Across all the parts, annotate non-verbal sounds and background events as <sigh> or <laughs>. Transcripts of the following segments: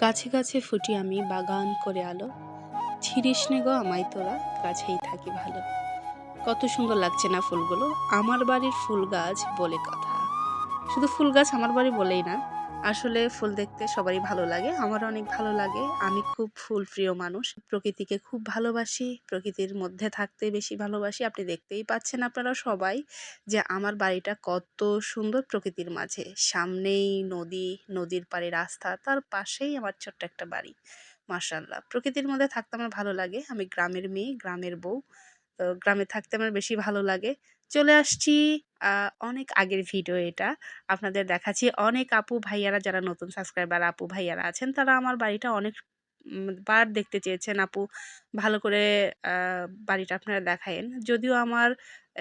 গাছে গাছে ফুটি আমি বাগান করে আলো। ছিড়িস নে গো আমায় তোরা, গাছেই থাকি ভালো। কত সুন্দর লাগছে না ফুলগুলো? আমার বাড়ির ফুল গাছ বলে কথা। শুধু ফুল গাছ আমার বাড়ি বলেই না আসলে ফুল দেখতে সবারই ভালো লাগে আমার অনেক ভালো লাগে। আমি খুব ফুল প্রিয় মানুষ। প্রকৃতিকে খুব ভালোবাসি, প্রকৃতির মধ্যে থাকতে বেশি ভালোবাসি। আপনি দেখতেই পাচ্ছেন আপনারা সবাই যে আমার বাড়িটা কত সুন্দর প্রকৃতির মাঝে। সামনেই নদী, নদীর পাড়ে রাস্তা, তার পাশেই আমার ছোট্ট একটা বাড়ি। মার্শাল্লাহ প্রকৃতির মধ্যে থাকতে আমার ভালো লাগে। আমি গ্রামের মেয়ে, গ্রামের বউ। তো গ্রামে থাকতে আমার বেশি ভালো লাগে। চলে আসছি অনেক আগের ভিডিও এটা। আপনাদের দেখাচ্ছি অনেক আপু ভাইয়ারা যারা নতুন সাবস্ক্রাইবার আপু ভাইয়ারা আছেন, তারা আমার বাড়িটা অনেক বার দেখতে চেয়েছেন। আপু ভালো করে বাড়িটা আপনারা দেখায়েন। যদিও আমার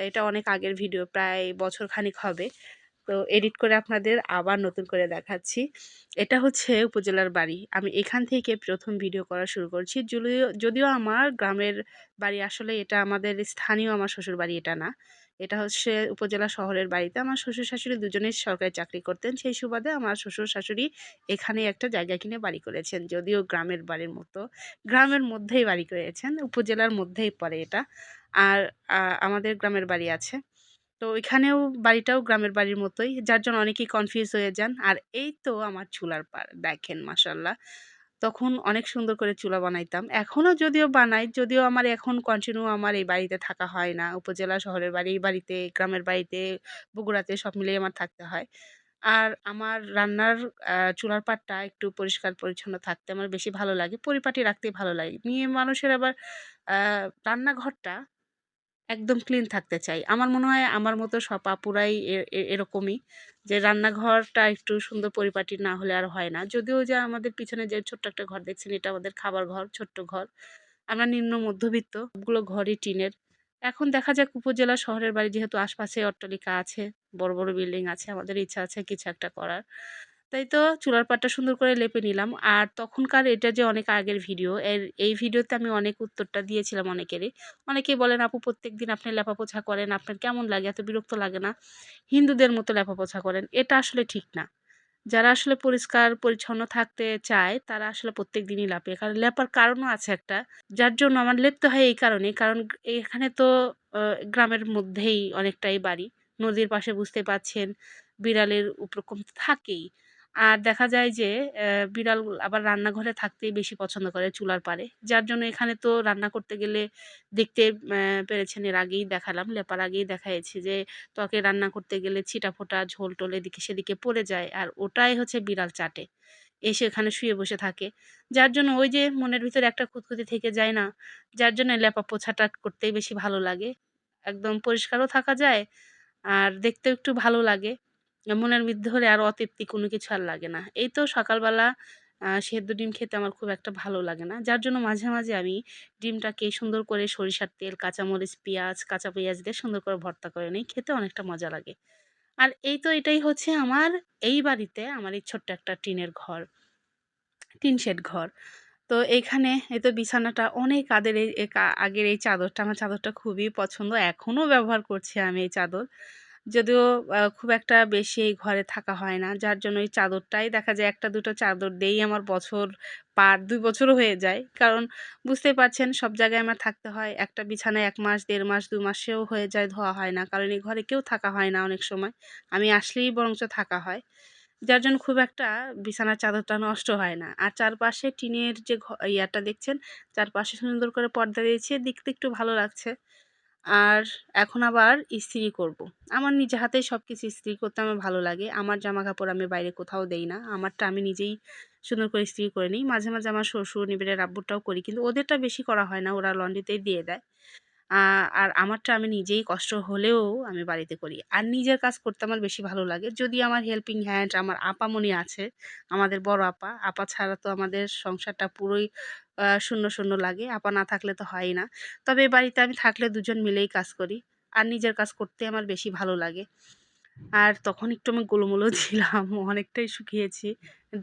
এটা অনেক আগের ভিডিও প্রায় বছর খানিক হবে। তো এডিট করে আপনাদের আবার নতুন করে দেখাচ্ছি। এটা হচ্ছে উপজেলার বাড়ি। আমি এখান থেকে প্রথম ভিডিও করা শুরু করছি। যদিও যদিও আমার গ্রামের বাড়ি আসলে এটা আমাদের স্থানীয় আমার শ্বশুর বাড়ি, এটা না। এটা হচ্ছে উপজেলা শহরের বাড়িতে। আমার শ্বশুর শাশুড়ি দুজনেই সরকারি চাকরি করতেন। সেই সুবাদে আমার শ্বশুর শাশুড়ি এখানে একটা জায়গা কিনে বাড়ি করেছেন। যদিও গ্রামের বাড়ির মতো। গ্রামের মধ্যেই বাড়ি করেছেন। উপজেলার মধ্যেই পড়ে এটা। আর আমাদের গ্রামের বাড়ি আছে। তো এখানেও বাড়িটাও গ্রামের বাড়ির মতোই, যার জন্য অনেকেই কনফিউজ হয়ে যান। আর এই তো আমার চুলার পার দেখেন মাসাল্লাহ তখন অনেক সুন্দর করে চুলা বানাইতাম। এখনও যদিও বানাই, যদিও আমার এখন কন্টিনিউ আমার এই বাড়িতে থাকা হয় না। উপজেলা শহরের বাড়ি বাড়িতে, গ্রামের বাড়িতে, বগুড়াতে সব মিলিয়ে আমার থাকতে হয়। আর আমার রান্নার চুলার পাড়টা একটু পরিষ্কার পরিচ্ছন্ন থাকতে আমার বেশি ভালো লাগে, পরিপাটি রাখতে ভালো লাগে। মেয়ে মানুষের আবার রান্নাঘরটা একদম ক্লিন থাকতে চাই। আমার মনে হয় আমার মতো সব আপুরাই এরকমই যে রান্নাঘরটা একটু সুন্দর পরিপাটি না হলে আর হয় না। যদিও যে আমাদের পিছনে যে ছোট্ট একটা ঘর দেখছেন এটা আমাদের খাবার ঘর, ছোট্ট ঘর। আমরা নিম্ন মধ্যবিত্ত, সবগুলো ঘরই টিনের। এখন দেখা যাক উপজেলা শহরের বাড়ি যেহেতু আশপাশে অট্টালিকা আছে, বড়, বড় বিল্ডিং আছে, আমাদের ইচ্ছা আছে কিছু একটা করার। তাই তো চুলার পাটটা সুন্দর করে লেপে নিলাম। আর তখনকার এটা যে অনেক আগের ভিডিও, এর এই ভিডিওতে আমি অনেক উত্তরটা দিয়েছিলাম অনেকেরই। অনেকেই বলেন, "আপু প্রত্যেকদিন আপনি লেপাপোছা করেন, আপনার কেমন লাগে? এত বিরক্ত লাগে না? হিন্দুদের মতো লেপাপোছা করেন।" এটা আসলে ঠিক না। যারা আসলে পরিষ্কার পরিচ্ছন্ন থাকতে চায়, তারা আসলে প্রত্যেক দিনই লেপে। কারণ লেপার কারণও আছে একটা। যার জন্য আমার লেপতে হয় এই কারণেই। কারণ এখানে তো গ্রামের মধ্যেই অনেকটাই বাড়ি। নদীর পাশে বুঝতে পারছেন, বিড়ালের উপক্রম থাকেই। আর দেখা যায় যে বিড়াল আবার রান্নাঘরে থাকতেই বেশি পছন্দ করে চুলার পাড়ে। যার জন্য এখানে তো রান্না করতে গেলে দেখতে পেরেছেন এর আগেই দেখালাম, লেপার আগেই দেখাইছি যে ত্বকে রান্না করতে গেলে ছিটাফোঁটা ঝোল-টোল এদিকে সেদিকে পড়ে যায়। আর ওটাই হচ্ছে বিড়াল চাটে। এসে এখানে শুয়ে বসে থাকে। যার জন্য ওই যে মনের ভিতরে একটা খুঁতখুঁতি থেকে যায় না? যার জন্য লেপা পোছাটা করতেই বেশি ভালো লাগে। একদম পরিষ্কারও থাকা যায় আর দেখতেও একটু ভালো লাগে। মনের মধ্যে হলে আর অতৃপ্তি কোনো কিছু আর লাগে না। এই তো সকালবেলা সেদ্ধ ডিম খেতে আমার খুব একটা ভালো লাগে না। যার জন্য মাঝে, মাঝে আমি ডিমটাকে সুন্দর করে সরিষার তেল, কাঁচামরিচ, পেঁয়াজ, কাঁচা পেঁয়াজ দিয়ে সুন্দর করে ভর্তা করে নেই। খেতে অনেকটা মজা লাগে। আর এই তো এটাই হচ্ছে আমার এই বাড়িতে আমার এই ছোট্ট একটা টিনের ঘর। টিন শেড ঘর। তো এইখানে এই তো বিছানাটা অনেক আদের এই আগের এই চাদরটা, আমার চাদরটা খুবই পছন্দ। এখনও ব্যবহার করছি আমি এই চাদর। যদিও খুব একটা বেশি এই ঘরে থাকা হয় না। যার জন্য এই চাদরটাই দেখা যায় একটা দুটো চাদর দিয়েই আমার বছর পার দুই বছরও হয়ে যায়। কারণ বুঝতেই পারছেন সব জায়গায় আমার থাকতে হয়। একটা বিছানায় এক মাস, দেড় মাস, দু মাসেও হয়ে যায় ধোয়া হয় না। কারণ এই ঘরে কেউ থাকা হয় না অনেক সময়। আমি আসলেই বরঞ্চ থাকা হয়। যার জন্য খুব একটা বিছানার চাদরটা নষ্ট হয় না। আর চারপাশে টিনের যে ইয়াটা দেখছেন, চারপাশে সুন্দর করে পর্দা দিয়েছি। দেখতে একটু ভালো লাগছে। আর এখন আবার ইস্ত্রি করব। আমার নিজে হাতে সব কিছু ইস্ত্রি করতে আমার ভালো লাগে। আমার জামা কাপড় আমি বাইরে কোথাও দেই না। আমারটা আমি নিজেই সুন্দর করে ইস্ত্রি করে নিই। মাঝে, মাঝে আমার শ্বশুর, নিবিড়ের আব্বুরটাও করি। কিন্তু ওদেরটা বেশি করা হয় না। ওরা লন্ড্রিতেই দিয়ে দেয়। আর আমারটা আমি নিজেই কষ্ট হলেও আমি বাড়িতে করি। আর নিজের কাজ করতে আমার বেশি ভালো লাগে। যদি আমার হেল্পিং হ্যান্ড আমার আপামনি আছে, আমাদের বড় আপা। আপা ছাড়া তো আমাদের সংসারটা পুরোই শূন্য, শূন্য লাগে। আপা না থাকলে তো হয়ই না। তবে বাড়িতে আমি থাকলে দুজন মিলেই কাজ করি। আর নিজের কাজ করতে আমার বেশি ভালো লাগে। আর তখন একটু আমি গোলুমোলু <laughs> ছিলাম। অনেকটাই শুকিয়েছি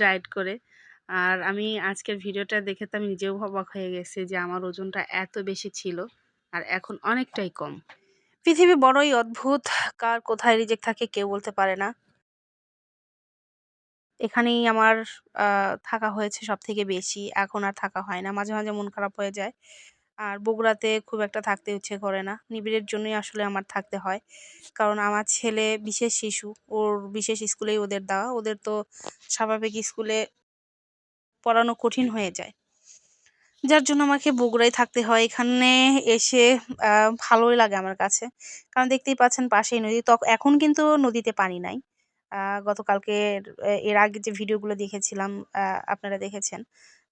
ডায়েট করে। আর আমি আজকের ভিডিওটা দেখে তো আমি নিজেও অবাক হয়ে গেছি যে আমার ওজনটা এত বেশি ছিল। আর এখন অনেকটাই কম। পৃথিবী বড়ই অদ্ভুত। কার কোথায় রিজেক্ট থাকে কেউ বলতে পারে না। এখানেই আমার থাকা হয়েছে সব থেকে বেশি এখন আর থাকা হয় না, মাঝে মাঝে মন খারাপ হয়ে যায় আর বগুড়াতে খুব একটা থাকতে ইচ্ছে করে না নিবিড়ের জন্যই আসলে আমার থাকতে হয় কারণ আমার ছেলে বিশেষ শিশু, ওর বিশেষ স্কুলেই ওদের দেওয়া ওদের তো স্বাভাবিক স্কুলে পড়ানো কঠিন হয়ে যায় যার জন্য আমাকে বগুড়ায় থাকতে হয়। এখানে এসে ভালোই লাগে আমার কাছে। কারণ দেখতেই পাচ্ছেন পাশেই নদী। তখন এখন কিন্তু নদীতে পানি নাই। গতকালকে এর আগে যে ভিডিওগুলো দেখেছিলাম আপনারা দেখেছেন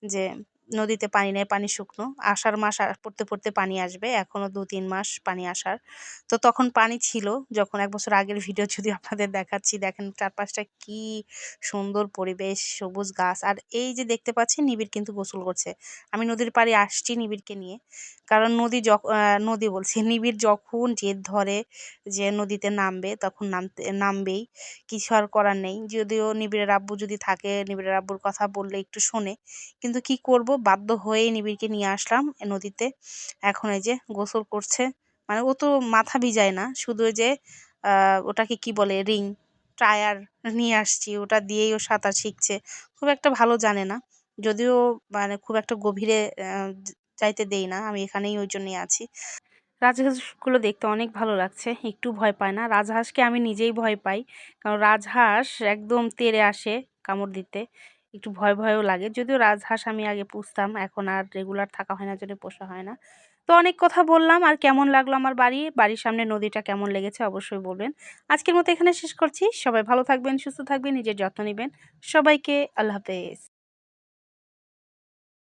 যে নদীতে পানি নেই পানি শুকনো। আষাঢ় মাস পড়তে পড়তে পানি আসবে। এখনও দু তিন মাস পানি আসার। তো তখন পানি ছিল। যখন এক বছর আগের ভিডিও <laughs> যদি আপনাদের দেখাচ্ছি, দেখেন চারপাশটা কি সুন্দর পরিবেশ, সবুজ গাছ। আর এই যে দেখতে পাচ্ছেন, নিবিড় কিন্তু গোসল করছে। আমি নদীর পাড়ে আসছি নিবিড়কে নিয়ে। কারণ নদী যখন নদী বলছি। <laughs> নিবিড় যখন জেদ ধরে যে নদীতে নামবে, তখন নামতে, নামবেই। কিছু আর করার নেই। যদিও নিবিড়ের আব্বু যদি থাকে, নিবিড়ের আব্বুর কথা বললে একটু শোনে। কিন্তু কি করব বাধ্য হয়েই নিবিড়কে নিয়ে আসলাম নদীতে। এখন এই যে গোসল করছে। মানে ও তো মাথা ভিজায় না। শুধু যে ওটাকে কি বলে, রিং, টায়ার নিয়ে আসছি। ওটা দিয়েই ও সাঁতার শিখছে। খুব একটা ভালো জানে না। যদিও মানে খুব একটা গভীরে যাইতে দেই না। আমি এখানেই ওই জন্যই আছি। রাজহাঁসগুলো দেখতে অনেক ভালো লাগছে। একটু ভয় পায় না। রাজহাঁসকে আমি নিজেই ভয় পাই। কারণ রাজহাঁস একদম তেড়ে আসে কামড় দিতে। একটু ভয় ভয়ও লাগে। যদিও রাজহাঁস আমি আগে পুষতাম, এখন আর রেগুলার থাকা হয় না, জন্য পোষা হয় না। তো অনেক কথা বললাম, আর কেমন লাগল আমার বাড়ি? বাড়ির সামনে নদীটা কেমন লেগেছে অবশ্যই বলবেন। আজকের মতো এখানে শেষ করছি। সবাই ভালো থাকবেন, সুস্থ থাকবেন, নিজের যত্ন নেবেন। সবাইকে আল্লাহ হাফেজ।